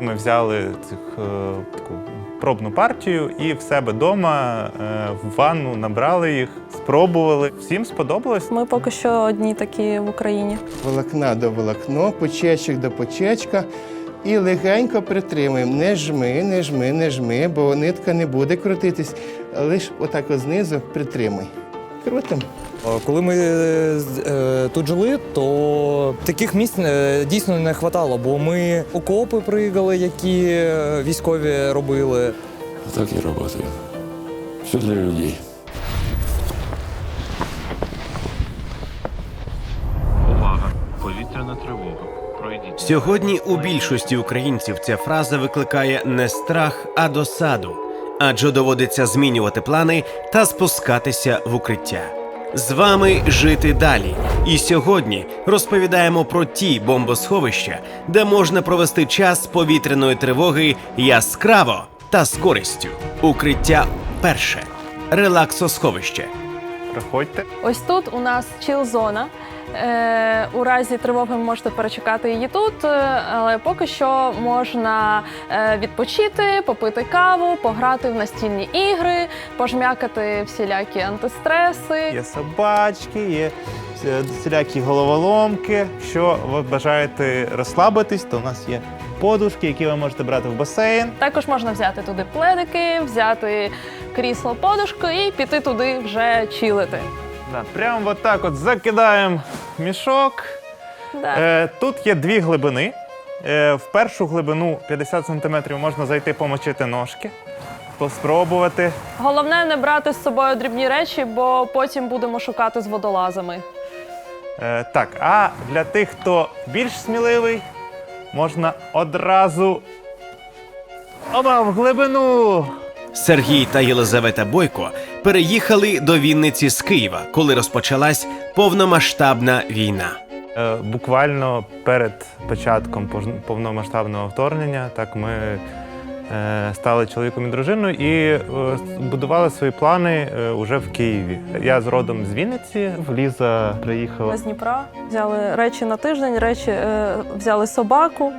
Ми взяли цих, е, таку пробну партію і в себе вдома в ванну набрали їх, спробували. Всім сподобалось. Ми поки що одні такі в Україні. волокна до волокно, почечок до почечка. І легенько притримуємо. Не жми, не жми, не жми, бо нитка не буде крутитись. Лиш отак знизу притримуй. Крутимо. Е, Коли ми е, тут жили, то таких місць е, дійсно не вистачало, бо ми окопи пригали, які е, військові робили. Так и работаю. Все для людей. Увага! Повітряна тривога. Пройдіть. Сьогодні у більшості українців ця фраза викликає не страх, а досаду, адже доводиться змінювати плани та спускатися в укриття. З вами жити далі. І сьогодні розповідаємо про ті бомбосховища, де можна провести час повітряної тривоги яскраво та з користю. Укриття перше релаксосховище. Приходьте. Ось тут у нас чіл-зона. Е, у разі тривоги ви можете перечекати її тут, е, але поки що можна е, відпочити, попити каву, пограти в настільні ігри, пожмякати всілякі антистреси. Є собачки, є всілякі головоломки. Якщо ви бажаєте розслабитись, то у нас є подушки, які ви можете брати в басейн. Також можна взяти туди пледики, взяти крісло подушку і піти туди вже чилити. Да, прямо от так от закидаємо мішок. Да. Е, тут є дві глибини. Е, в першу глибину 50 см можна зайти помочити ножки, поспробувати. Головне не брати з собою дрібні речі, бо потім будемо шукати з водолазами. Е, так, а для тих, хто більш сміливий, можна одразу Оба, в глибину. Сергій та Єлизавета Бойко переїхали до Вінниці з Києва, коли розпочалась повномасштабна війна. Е, буквально перед початком повномасштабного вторгнення, так ми е, стали чоловіком і дружиною і е, будували свої плани уже в Києві. Я з родом з Вінниці, в Ліза приїхала. З Дніпра взяли речі на тиждень, речі взяли собаку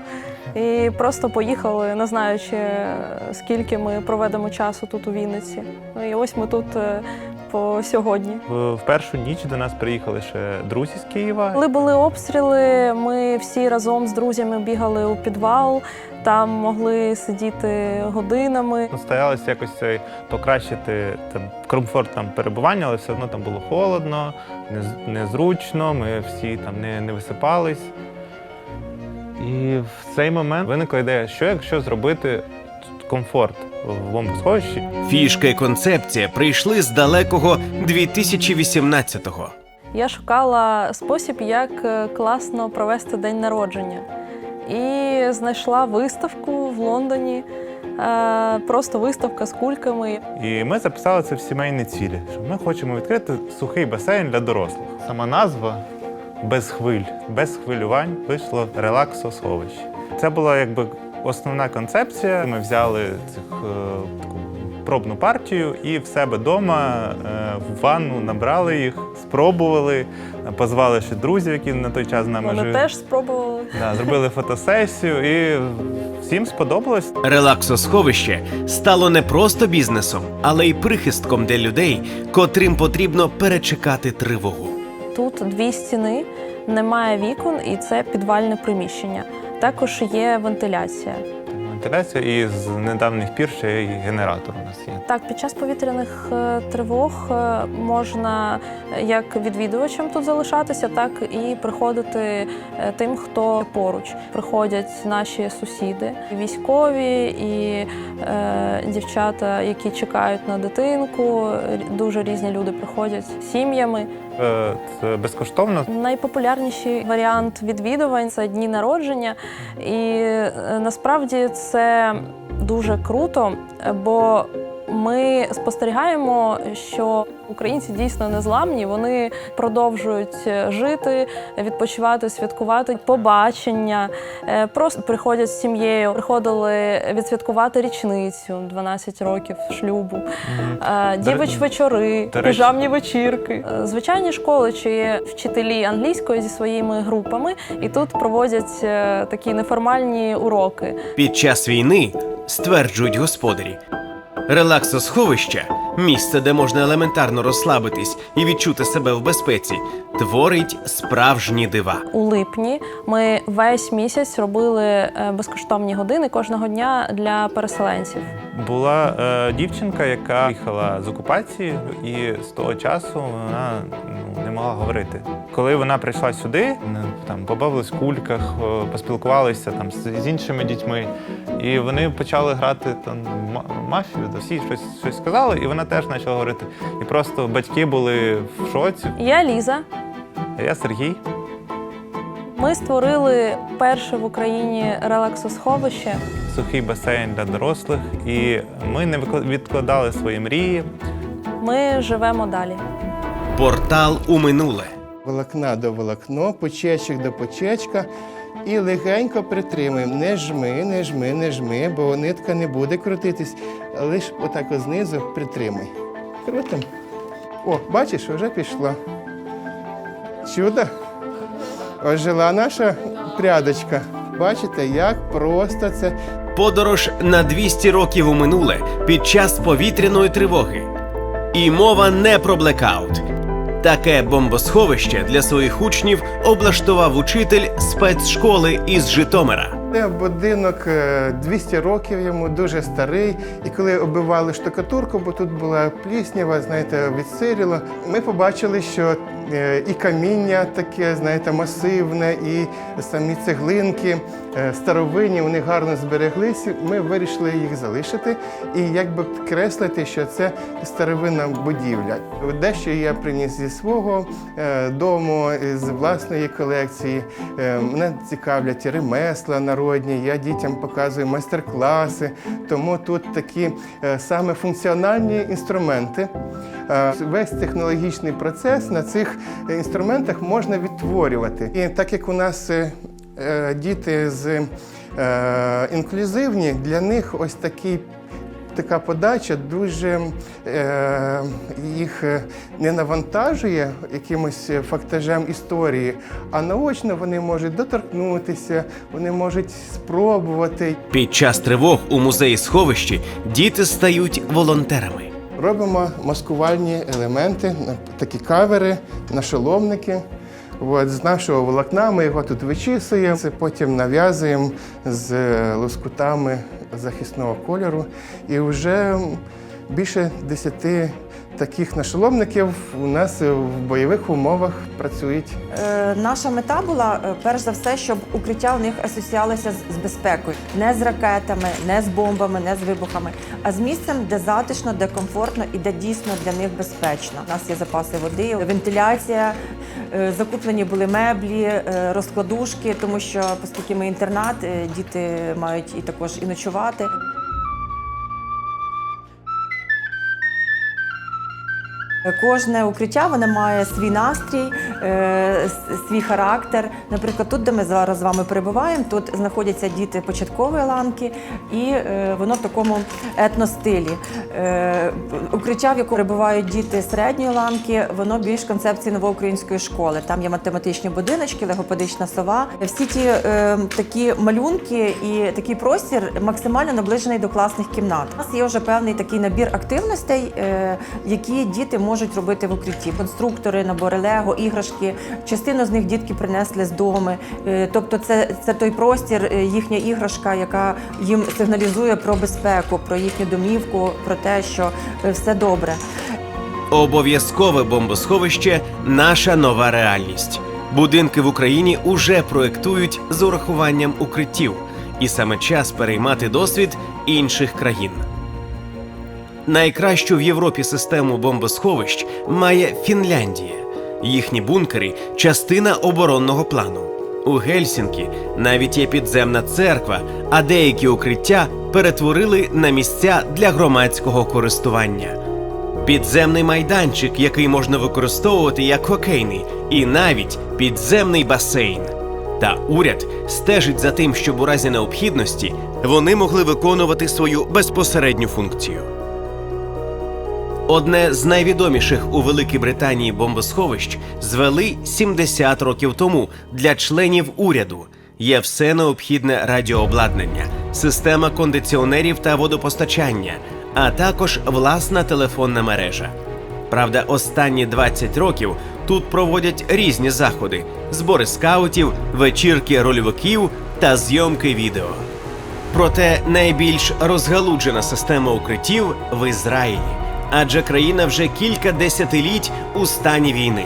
і просто поїхали, не знаючи, е, скільки ми проведемо часу тут у Вінниці. Ну, І ось ми тут е, по сьогодні. В, першу ніч до нас приїхали ще друзі з Києва. Коли були обстріли, ми всі разом з друзями бігали у підвал, там могли сидіти годинами. Ну, Старалися якось це покращити там, комфорт там, перебування, але все одно там було холодно, нез- незручно, ми всі там не, не висипались. І в цей момент виникла ідея, що якщо зробити комфорт в бомбосховищі. Фішка і концепція прийшли з далекого 2018-го. Я шукала спосіб, як е, класно провести день народження. І знайшла виставку в Лондоні. е, Просто виставка з кульками. І ми записали це в сімейні цілі, що ми хочемо відкрити сухий басейн для дорослих. Сама назва без хвиль, без хвилювань вийшло релаксосховище. Це була якби основна концепція. Ми взяли цих е, таку пробну партію і в себе вдома в ванну набрали їх, спробували, позвали ще друзів, які на той час з нами Вони жили. теж спробували. Да, зробили фотосесію і всім сподобалось. Релаксосховище стало не просто бізнесом, але й прихистком для людей, котрим потрібно перечекати тривогу. Тут дві стіни, немає вікон, і це підвальне приміщення. Також є вентиляція. Вентиляція і з недавніх пір ще й генератор у нас є. Так, під час повітряних е, тривог е, можна е, як відвідувачам тут залишатися, так і приходити тим, хто поруч. Приходять наші сусіди, і військові і е, дівчата, які чекають на дитинку. Дуже різні люди приходять з сім'ями. Е, Це безкоштовно. Найпопулярніший варіант відвідувань це дні народження, і е, насправді це дуже круто, бо Ми спостерігаємо, що українці дійсно незламні. Вони продовжують е, жити, відпочивати, святкувати побачення. Е, Просто приходять з сім'єю. Приходили відсвяткувати річницю 12 років шлюбу, е, дівич вечори, піжамні вечірки. Звичайні школи чи є вчителі англійської зі своїми групами, і тут проводять такі неформальні уроки. Під час війни стверджують господарі. Релаксосховище місце, де можна елементарно розслабитись і відчути себе в безпеці, творить справжні дива. У липні ми весь місяць робили е, безкоштовні години кожного дня для переселенців. Була е, дівчинка, яка їхала з окупації, і з того часу вона ну, не могла говорити. Коли вона прийшла сюди, ну, там побавились в кульках, поспілкувалися там з, з іншими дітьми, і вони почали грати там ма- мафію. да, Всі щось, щось сказали, і вона теж почала говорити. І просто батьки були в шоці. Я Ліза. А я Сергій. Ми створили перше в Україні релаксосховище. Сухий басейн для дорослих, і ми не відкладали свої мрії. Ми живемо далі. Портал у минуле. Волокна до волокно, почечок до почечка. І легенько притримуємо. Не жми, не жми, не жми, бо нитка не буде крутитись. Лиш отак знизу притримай. Крутим. О, бачиш, вже пішла. Чудо. Ожила наша прядочка. Бачите, як просто це. Подорож на 200 років у минуле під час повітряної тривоги. І мова не про блекаут. Таке бомбосховище для своїх учнів облаштував учитель спецшколи із Житомира. Це будинок е, 200 років йому, дуже старий. І коли оббивали штукатурку, бо тут була пліснява, знаєте, відсиріло, ми побачили, що е, і каміння таке, знаєте, масивне, і самі цеглинки е, старовинні, вони гарно збереглися. Ми вирішили їх залишити і якби підкреслити, що це старовинна будівля. Дещо я приніс зі свого е, дому, з власної колекції. Е, Мене цікавлять ремесла народні. Я дітям показую майстер-класи. Тому тут такі е, саме функціональні інструменти. Е, Весь технологічний процес на цих інструментах можна відтворювати. І так як у нас е, діти з інклюзивні, для них ось такий така подача дуже е, їх е, не навантажує якимось фактажем історії, а наочно вони можуть доторкнутися, вони можуть спробувати. Під час тривог у музеї сховищі діти стають волонтерами. Робимо маскувальні елементи, такі кавери, нашоломники. От, з нашого волокна ми його тут вичісуємо, це потім нав'язуємо з е, лоскутами захисного кольору. І вже більше десяти таких нашоломників у нас в бойових умовах працюють. Е, Наша мета була е, перш за все, щоб укриття у них асоціювалося з- безпекою, не з ракетами, не з бомбами, не з вибухами, а з місцем, де затишно, де комфортно і де дійсно для них безпечно. У нас є запаси води, вентиляція, е, закуплені були меблі, е, розкладушки, тому що оскільки ми інтернат, діти мають і також і ночувати. Кожне укриття воно має свій настрій, е, свій характер. Наприклад, тут, де ми зараз з вами перебуваємо, тут знаходяться діти початкової ланки, і е, воно в такому етностилі. Е, укриття, в якому перебувають діти середньої ланки, воно більш концепції новоукраїнської школи. Там є математичні будиночки, логопедична сова. Всі ті такі малюнки і такий простір максимально наближений до класних кімнат. У нас є вже певний такий набір активностей, які діти можуть робити в укритті. Конструктори, набори лего, іграшки. Частину з них дітки принесли з дому. Е, Тобто, це, це той простір, е, їхня іграшка, яка їм сигналізує про безпеку, про їхню домівку, про те, що е, все добре. Обов'язкове бомбосховище наша нова реальність. Будинки в Україні уже проектують з урахуванням укриттів, і саме час переймати досвід інших країн. Найкращу в Європі систему бомбосховищ має Фінляндія. Їхні бункери частина оборонного плану. У Гельсінкі навіть є підземна церква, а деякі укриття перетворили на місця для громадського користування. Підземний майданчик, який можна використовувати як хокейний, і навіть підземний басейн. Та уряд стежить за тим, щоб у разі необхідності вони могли виконувати свою безпосередню функцію. Одне з найвідоміших у Великій Британії бомбосховищ звели 70 років тому для членів уряду. Є все необхідне радіообладнання, система кондиціонерів та водопостачання, а також власна телефонна мережа. Правда, останні 20 років тут проводять різні заходи: збори скаутів, вечірки рольовиків та зйомки відео. Проте найбільш розгалуджена система укриттів в Ізраїлі, адже країна вже кілька десятиліть у стані війни.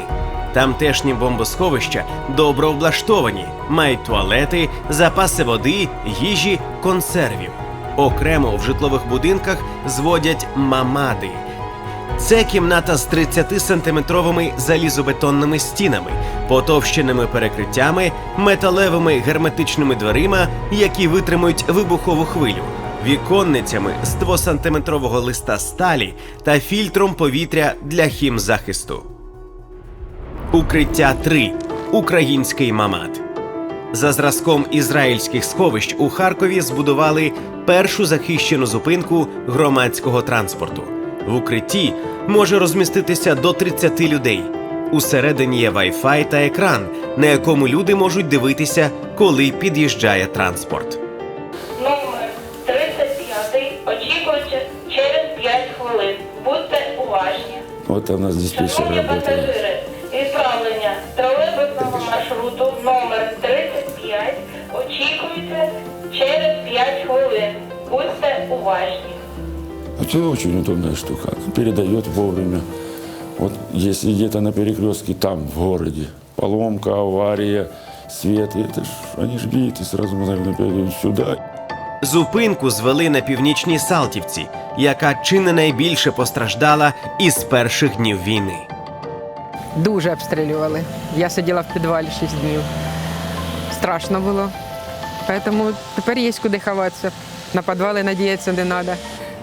Тамтешні бомбосховища добре облаштовані, мають туалети, запаси води, їжі, консервів. Окремо в житлових будинках зводять мамади. Це кімната з 30-сантиметровими залізобетонними стінами, потовщеними перекриттями, металевими герметичними дверима, які витримують вибухову хвилю, віконницями з 2-сантиметрового листа сталі та фільтром повітря для хімзахисту. Укриття 3. Український мамат. За зразком ізраїльських сховищ у Харкові збудували першу захищену зупинку громадського транспорту. В укритті може розміститися до 30 людей. Усередині є Wi-Fi та екран, на якому люди можуть дивитися, коли під'їжджає транспорт. Вот у нас диспетчер Шановні работает. пасажири, відправлення тролейбусного маршруту номер 35 очікується через 5 хвилин. Будьте уважні. Это очень удобная штука. Передает вовремя. Вот если где-то на перекрестке там, в городе, поломка, авария, свет, это ж, они ж видят и сразу мгновенно передают сюда. Зупинку звели на північній Салтівці, яка чи не найбільше постраждала із перших днів війни. Дуже обстрілювали. Я сиділа в підвалі 6 днів. Страшно було. Тому тепер є куди ховатися. На підвали надіятися не треба.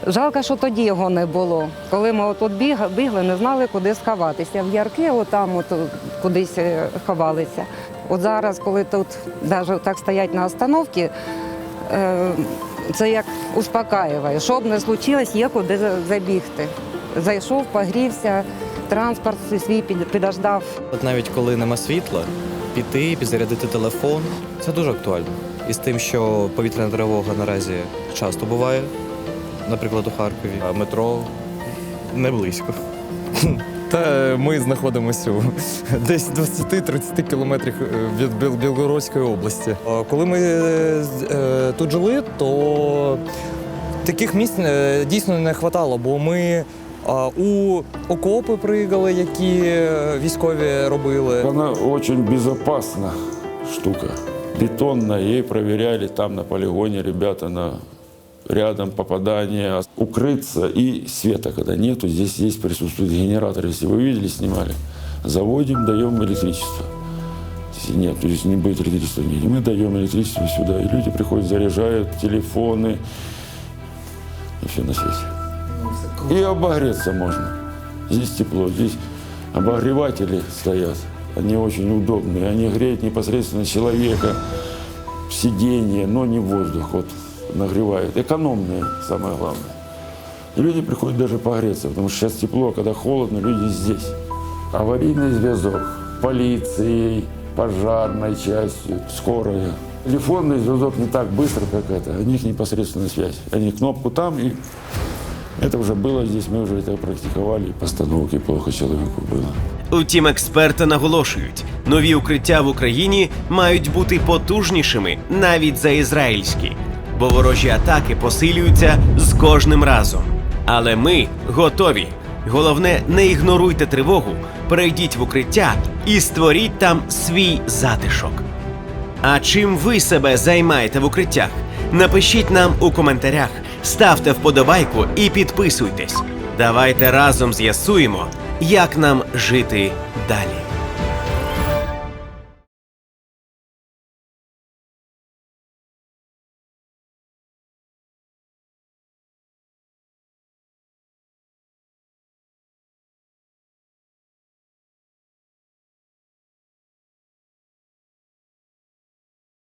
Жалко, що тоді його не було. Коли ми отут бігли, не знали, куди сховатися. В ярки отам от кудись е, ховалися. От зараз, коли тут навіть так стоять на остановці, це як успокаює. Щоб не случилось, є куди забігти. Зайшов, погрівся, транспорт свій під- підождав. От навіть коли нема світла, піти, підзарядити телефон це дуже актуально. І з тим, що повітряна тривога наразі часто буває, наприклад, у Харкові, а метро не близько. Та ми знаходимося десь 20-30 кілометрів е, від Біл- Білгородської області. Коли ми е, тут жили, то таких місць е, дійсно не вистачало, бо ми у окопи пригали, які е, військові робили. Она очень безопасна штука. Бетонная, ей проверяли там на полигоне ребята на рядом попадания. Укрыться и света, когда нету, здесь есть присутствует генератор. Если вы видели, снимали. Заводим, даем электричество. Если нет, то есть не будет электричества нигде. Мы даем электричество сюда, и люди приходят, заряжают телефоны, и все на свете. И обогреться можно. Здесь тепло, здесь обогреватели стоят. Они очень удобные. Они греют непосредственно человека, сиденье, но не воздух. Вот нагревают. Экономные, самое главное. И люди приходят даже погреться, потому что сейчас тепло, а когда холодно, люди здесь. Аварийный зв'язок полицией, пожарной частью, скорая. Телефонный зв'язок не так быстро, как это. У них непосредственная связь. Они кнопку там и это уже было здесь, мы уже это практиковали. Постановки плохо человеку было. Утім, експерти наголошують, нові укриття в Україні мають бути потужнішими навіть за ізраїльські, бо ворожі атаки посилюються з кожним разом. Але ми готові. Головне, не ігноруйте тривогу, перейдіть в укриття і створіть там свій затишок. А чим ви себе займаєте в укриттях? Напишіть нам у коментарях, ставте вподобайку і підписуйтесь. Давайте разом з'ясуємо, як нам жити далі.